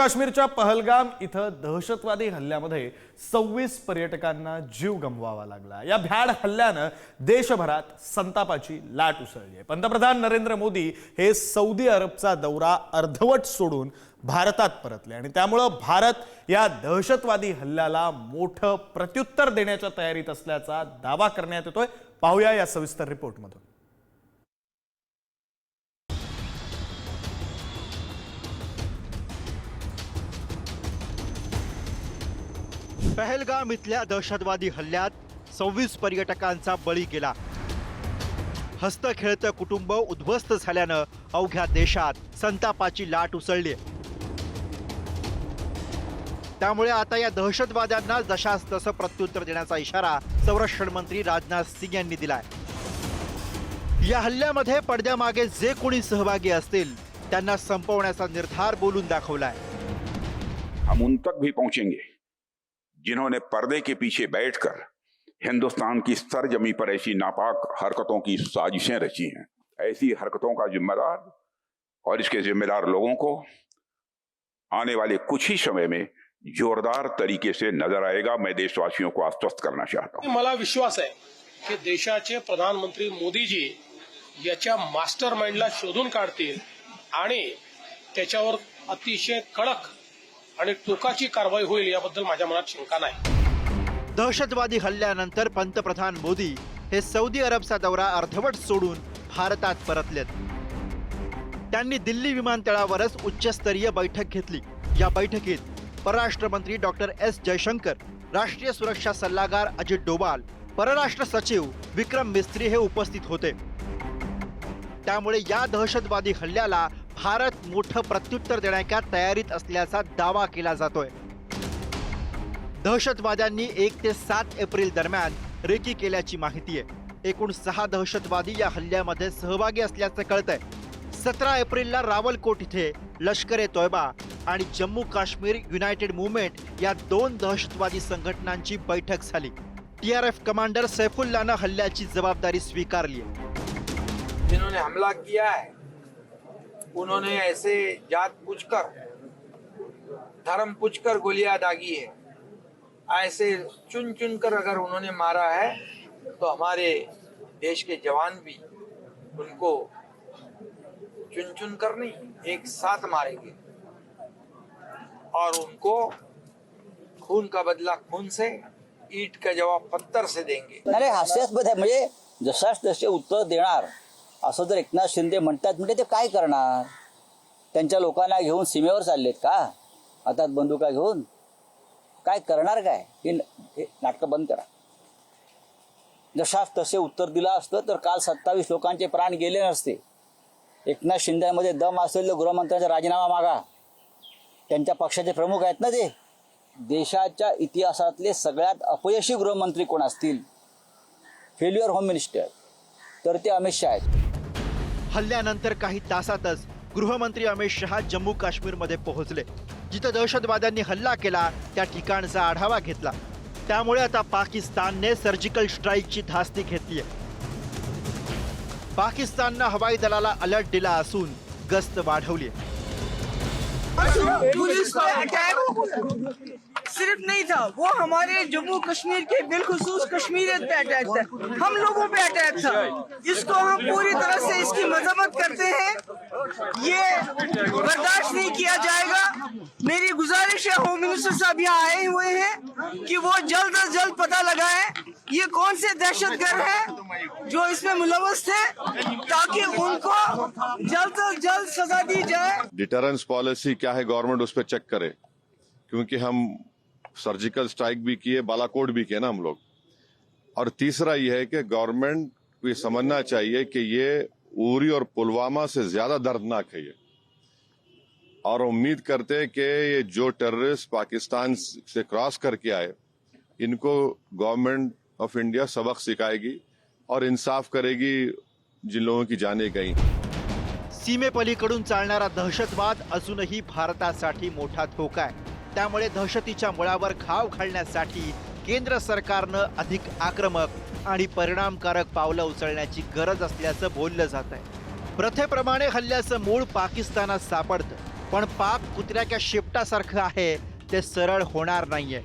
काश्मीरच्या पहलगाम इथं दहशतवादी हल्ल्यामध्ये सव्वीस पर्यटकांना जीव गमवावा लागला. या भ्याड हल्ल्यानं देशभरात संतापाची लाट उसळली आहे. पंतप्रधान नरेंद्र मोदी हे सौदी अरबचा दौरा अर्धवट सोडून भारतात परतले आणि त्यामुळं भारत या दहशतवादी हल्ल्याला मोठं प्रत्युत्तर देण्याच्या तयारीत असल्याचा दावा करण्यात येतोय. पाहूया या सविस्तर रिपोर्टमधून. पहलगाम इथल्या दहशतवादी हल्ल्यात सव्वीस पर्यटकांचा बळी गेला. हस्त खेळतं कुटुंब उद्ध्वस्त झाल्यानं अवघ्या देशात संतापाची लाट उसळली. त्यामुळे आता या दहशतवाद्यांना जशास तसं प्रत्युत्तर देण्याचा इशारा संरक्षण मंत्री राजनाथ सिंग यांनी दिलाय. या हल्ल्यामध्ये पडद्यामागे जे कोणी सहभागी असतील त्यांना संपवण्याचा निर्धार बोलून दाखवलाय. हम उन तक भी पहुंचेंगे. जिन्होंने पर्दे के पीछे बैठकर हिंदुस्तान की सरजमी पर ऐसी नापाक हरकतों की साजिशें रची हैं। ऐसी हरकतों का जिम्मेदार और इसके जिम्मेदार लोगों को आने वाले कुछ ही समय में जोरदार तरीके से नज़र आएगा। मैं देशवासियों को आश्वस्त करना चाहता हूँ। मला विश्वास आहे की देशाचे प्रधानमंत्री मोदीजी याच्या मास्टर माइंडला शोधून काढतील आणि त्याच्यावर अतिशय कडक आणि टोकाची कारवाई होईल याबद्दल माझ्या मनात शंका नाही. दहशतवादी हल्ल्यानंतर पंतप्रधान मोदी हे सौदी अरबचा दौरा अर्धवट सोडून भारतात परतलेत. त्यांनी दिल्ली विमानतळावरच उच्चस्तरीय बैठक घेतली. या बैठकीत परराष्ट्र मंत्री डॉक्टर एस. जयशंकर राष्ट्रीय सुरक्षा सल्लागार अजित डोवाल परराष्ट्र सचिव विक्रम मिस्त्री हे उपस्थित होते. त्यामुळे या दहशतवादी हल्ल्याला भारत मोठं प्रत्युत्तर देण्याच्या तयारीत असल्याचा दावा केला जातोय. दहशतवाद्यांनी एक ते सात एप्रिल दरम्यान रेकी केल्याची माहिती आहे. एकूण सहा दहशतवादी या हल्ल्यामध्ये सहभागी असल्याचं कळतंय. सतरा एप्रिलला रावलकोट इथे लष्कर ए तोयबा आणि जम्मू काश्मीर युनायटेड मुवमेंट या दोन दहशतवादी संघटनांची बैठक झाली. टी आर एफ कमांडर सैफुल्लानं हल्ल्याची जबाबदारी स्वीकारली जिन्होंने हमला किया है उन्होंने ऐसे जात पूछकर, धर्म पूछकर गोलियाँ दागी है। ऐसे चुन चुन कर अगर उन्होंने मारा है तो हमारे देश के जवान भी उनको चुन चुन कर नहीं, एक साथ मारेंगे। और उनको खून का बदला खून से, ईट का जवाब पत्थर से देंगे। अरे हास्यास्पद आहे म्हणजे जशास तसे उत्तर देणार असं जर एकनाथ शिंदे म्हणतात म्हणजे ते काय करणार? त्यांच्या लोकांना घेऊन सीमेवर चाललेत का? हातात बंदुका घेऊन? काय करणार काय? हे नाटकं बंद करा. जशास तसे उत्तर दिलं असतं तर काल सत्तावीस लोकांचे प्राण गेले नसते. एकनाथ शिंदेमध्ये दम असेल तर गृहमंत्र्यांचा राजीनामा मागा. त्यांच्या पक्षाचे प्रमुख आहेत ना ते? देशाच्या इतिहासातले सगळ्यात अपयशी गृहमंत्री कोण असतील? Failure home minister. तर ते अमित शहा आहेत. हल्ल्यानंतर काही तासातच गृहमंत्री अमित शहा जम्मू काश्मीरमध्ये पोहोचले. जिथं दहशतवाद्यांनी हल्ला केला त्या ठिकाणचा आढावा घेतला. त्यामुळे आता पाकिस्तानने सर्जिकल स्ट्राईकची धास्ती घेतली पाकिस्ताननं हवाई दलाला अलर्ट दिला असून गस्त वाढवली सिर्फ़ नहीं था, वो हमारे जम्मू कश्मीर के बिलखसूस कश्मीरियत पे अटैक था। हम लोगों पे अटैक था। इसको हम पूरी तरह से इसकी मजम्मत करते हैं। ये बर्दाश्त नहीं किया जाएगा। मेरी गुजारिश है होम मिनिस्टर साहब यहाँ आए हुए हैं कि वो जल्द अज जल्द पता लगाएँ, ये कौन से दहशतगर्द है जो इसमें मुलवस थे ताकि उनको जल्द अज जल्द सजा दी जाए। डिटरेंस पॉलिसी क्या है? गवर्नमेंट उस पर चेक करे। क्योंकि हम सर्जिकल स्ट्राइक भी किए, बालाकोट भी किए ना हम लोग। और तीसरा यह है कि गवर्नमेंट को ये समझना चाहिए कि ये उरी और पुलवामा से ज़्यादा दर्दनाक है ये। और उम्मीद करते हैं कि ये जो टेररिस्ट पाकिस्तान से क्रॉस करके आए, इनको गवर्नमेंट ऑफ़ इंडिया सबक सिखाएगी और इंसाफ करेगी जिन लोगों की जाने गई सीमेपलीकडून चालणारा दहशतवाद अजूनही भारतासाठी मोठा धोका आहे. त्यामुळे दहशतीच्या मुळावर घाव घालण्यासाठी केंद्र सरकारनं अधिक आक्रमक आणि परिणामकारक पावलं उचलण्याची गरज असल्याचं बोललं जात आहे. प्रथेप्रमाणे हल्ल्याचं मूळ पाकिस्तानात सापडतं. पण पाक कुत्र्याच्या शेपटासारखं आहे ते सरळ होणार नाहीये.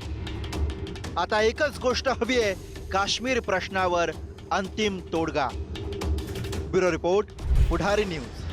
आता एकच गोष्ट हवी आहे काश्मीर प्रश्नावर अंतिम तोडगा. Bureau report Pudhari news.